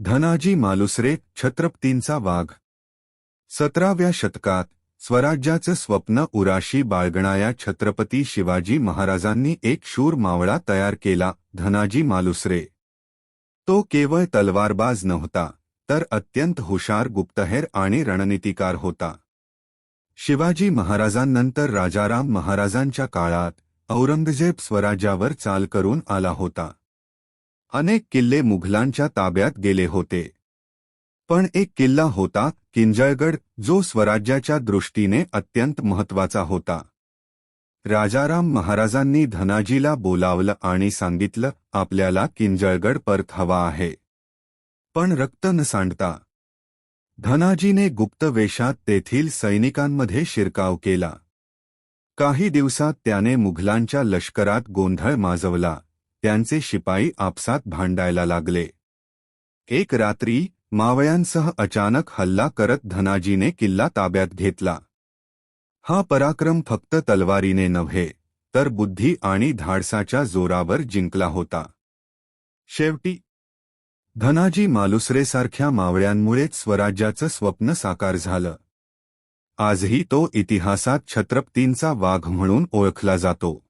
धनाजी मालुसरे छत्रपतींचा वाघ. सतराव्या शतकात स्वराज्याचं स्वप्न उराशी बाळगणाया छत्रपती शिवाजी महाराजांनी एक शूर मावळा तयार केला धनाजी मालुसरे. तो केवळ तलवारबाज नव्हता तर अत्यंत हुशार गुप्तहेर आणि रणनीतिकार होता. शिवाजी महाराजांनंतर राजाराम महाराजांच्या काळात औरंगजेब स्वराज्यावर चाल करून आला होता. अनेक किल्ले मुघलांच्या ताब्यात गेले होते. पण एक किल्ला होता किंजळगड जो स्वराज्याच्या दृष्टीने अत्यंत महत्त्वाचा होता. राजाराम महाराजांनी धनाजीला बोलावलं आणि सांगितलं आपल्याला किंजळगड परत हवा आहे. पण रक्त न सांडता. धनाजीने गुप्त वेशात तेथील सैनिकांमध्ये शिरकाव केला. काही दिवसात त्याने मुघलांच्या लष्करात गोंधळ माजवला. त्यांचे शिपाई आपसात भांडायला लागले. एक रात्री मावळ्यांसह अचानक हल्ला करत धनाजीने किल्ला ताब्यात घेतला. हा पराक्रम फक्त तलवारीने नव्हे तर बुद्धी आणि धाडसाच्या जोरावर जिंकला होता. शेवटी धनाजी मालुसरेसारख्या मावळ्यांमुळेच स्वराज्याचं स्वप्न साकार झालं. आजही तो इतिहासात छत्रपतींचा वाघ म्हणून ओळखला जातो.